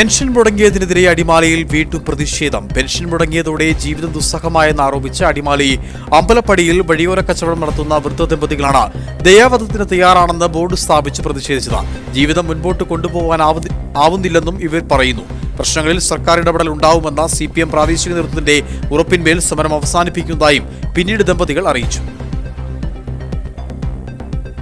Pension മുടങ്ങിയതിനെതിരെ അടിമാലിയിൽ വീണ്ടും പ്രതിഷേധം. പെൻഷൻ മുടങ്ങിയതോടെ ജീവിതം ദുസ്സഹമായെന്ന് ആരോപിച്ച് അടിമാലി അമ്പലപ്പടിയിൽ വഴിയോര കച്ചവടം നടത്തുന്ന വൃദ്ധ ദമ്പതികളാണ് ദയാവധത്തിന് തയ്യാറാണെന്ന് ബോർഡ് സ്ഥാപിച്ച് പ്രതിഷേധിച്ചത്. ജീവിതം മുൻപോട്ട് കൊണ്ടുപോകാൻ ആവുന്നില്ലെന്നും ഇവർ പറയുന്നു. പ്രശ്നങ്ങളിൽ സർക്കാർ ഇടപെടൽ ഉണ്ടാവുമെന്ന സി പ്രാദേശിക നേതൃത്വത്തിന്റെ ഉറപ്പിന്മേൽ സമരം അവസാനിപ്പിക്കുന്നതായും പിന്നീട് ദമ്പതികൾ അറിയിച്ചു.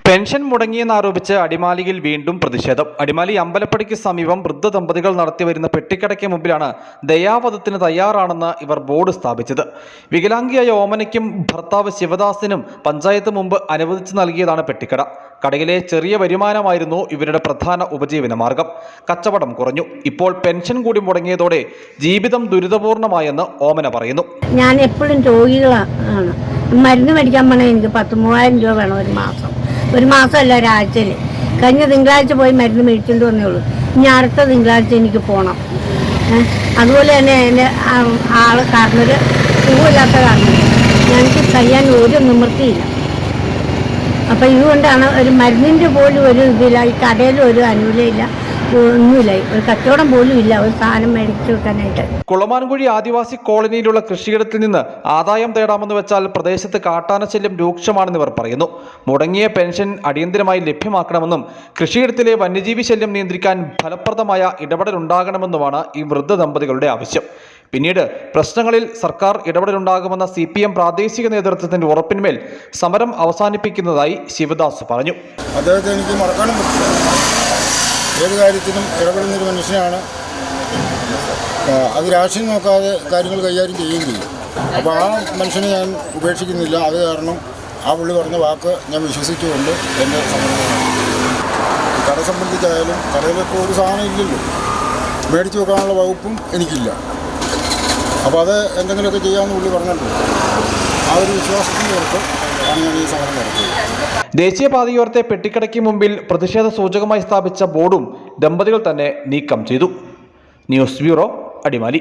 പെൻഷൻ മുടങ്ങിയെന്നാരോപിച്ച് അടിമാലിയിൽ വീണ്ടും പ്രതിഷേധം. അടിമാലി അമ്പലപ്പടിക്ക് സമീപം വൃദ്ധ ദമ്പതികൾ നടത്തിവരുന്ന പെട്ടിക്കടയ്ക്ക് മുമ്പിലാണ് ദയാവധത്തിന് തയ്യാറാണെന്ന് ഇവർ ബോർഡ് സ്ഥാപിച്ചത്. വികലാംഗിയായ ഓമനയ്ക്കും ഭർത്താവ് ശിവദാസിനും പഞ്ചായത്ത് മുമ്പ് അനുവദിച്ചു നൽകിയതാണ് പെട്ടിക്കട. കടയിലെ ചെറിയ വരുമാനമായിരുന്നു ഇവരുടെ പ്രധാന ഉപജീവന മാർഗം. കച്ചവടം കുറഞ്ഞു. ഇപ്പോൾ പെൻഷൻ കൂടി മുടങ്ങിയതോടെ ജീവിതം ദുരിതപൂർണമായെന്ന് ഓമന പറയുന്നു. ഞാൻ എപ്പോഴും രോഗികളാണ്. മരുന്ന് മേടിക്കാൻ പോണേ എനിക്ക് പത്ത് മൂവായിരം രൂപ വേണം ഒരു മാസം. ഒരു മാസമല്ല ഒരാഴ്ചയിൽ കഴിഞ്ഞ തിങ്കളാഴ്ച പോയി മരുന്ന് മേടിച്ചിട്ട് വന്നേ ഉള്ളൂ ഇനി അടുത്ത തിങ്കളാഴ്ച എനിക്ക് പോകണം? അതുപോലെ തന്നെ എന്റെ ആൾ കാരണൊരു സുഖമില്ലാത്ത കാരണം ഞങ്ങൾക്ക് കഴിയാൻ ഒരു നിവൃത്തിയില്ല. അപ്പം ഇതുകൊണ്ടാണ് ഒരു മരുന്നിന്റെ പോലും ഒരു ഇതില്ല ഈ കടയിലും ഒരു അനുകൂലമില്ല ഒന്നുമില്ല. ഒരു കച്ചവടം പോലും ഇല്ല. ഒരു സാധനം മേടിച്ചു വെക്കാനായിട്ട്. കുളമാൻകുഴി ആദിവാസി കോളനിയിലുള്ള കൃഷിയിടത്തിൽ നിന്ന് ആദായം തേടാമെന്ന് വെച്ചാൽ പ്രദേശത്ത് കാട്ടാനശല്യം രൂക്ഷമാണെന്ന് ഇവർ പറയുന്നു. മുടങ്ങിയ പെൻഷൻ അടിയന്തരമായി ലഭ്യമാക്കണമെന്നും കൃഷിയിടത്തിലെ വന്യജീവി ശല്യം നിയന്ത്രിക്കാൻ ഫലപ്രദമായ ഇടപെടൽ ഉണ്ടാകണമെന്നുമാണ് ഈ വൃദ്ധ ദമ്പതികളുടെ ആവശ്യം. പിന്നീട് പ്രശ്നങ്ങളിൽ സർക്കാർ ഇടപെടലുണ്ടാകുമെന്ന സി പി എം പ്രാദേശിക നേതൃത്വത്തിന്റെ ഉറപ്പിന്മേൽ സമരം അവസാനിപ്പിക്കുന്നതായി ശിവദാസ് പറഞ്ഞു. അദ്ദേഹത്തെ എനിക്ക് മറക്കാനും പറ്റില്ല. ഏത് കാര്യത്തിനും ഇടപെടുന്നൊരു മനുഷ്യനാണ്. അത് രാഷ്ട്രീയം നോക്കാതെ കാര്യങ്ങൾ കൈകാര്യം ചെയ്യുകയും ചെയ്യും. അപ്പോൾ ആ മനുഷ്യനെ ഞാൻ ഉപേക്ഷിക്കുന്നില്ല. അത് കാരണം ആ പുള്ളി പറഞ്ഞ വാക്ക് ഞാൻ വിശ്വസിച്ചുകൊണ്ട് എന്റെ കട സംബന്ധിച്ചായാലും കടയിലിപ്പോൾ ഒരു സാധനം ഇല്ലല്ലോ. മേടിച്ചു വെക്കാനുള്ള വകുപ്പും എനിക്കില്ല. അപ്പോൾ അത് എന്തെങ്കിലുമൊക്കെ ചെയ്യാമെന്ന് പുള്ളി പറഞ്ഞിട്ടുണ്ട് ആ ഒരു ദേശീയപാതയോരത്തെ പെട്ടിക്കടയ്ക്ക് മുമ്പിൽ പ്രതിഷേധ സൂചകമായി സ്ഥാപിച്ച ബോർഡും ദമ്പതികൾ തന്നെ നീക്കം ചെയ്തു. News bureau Adimali.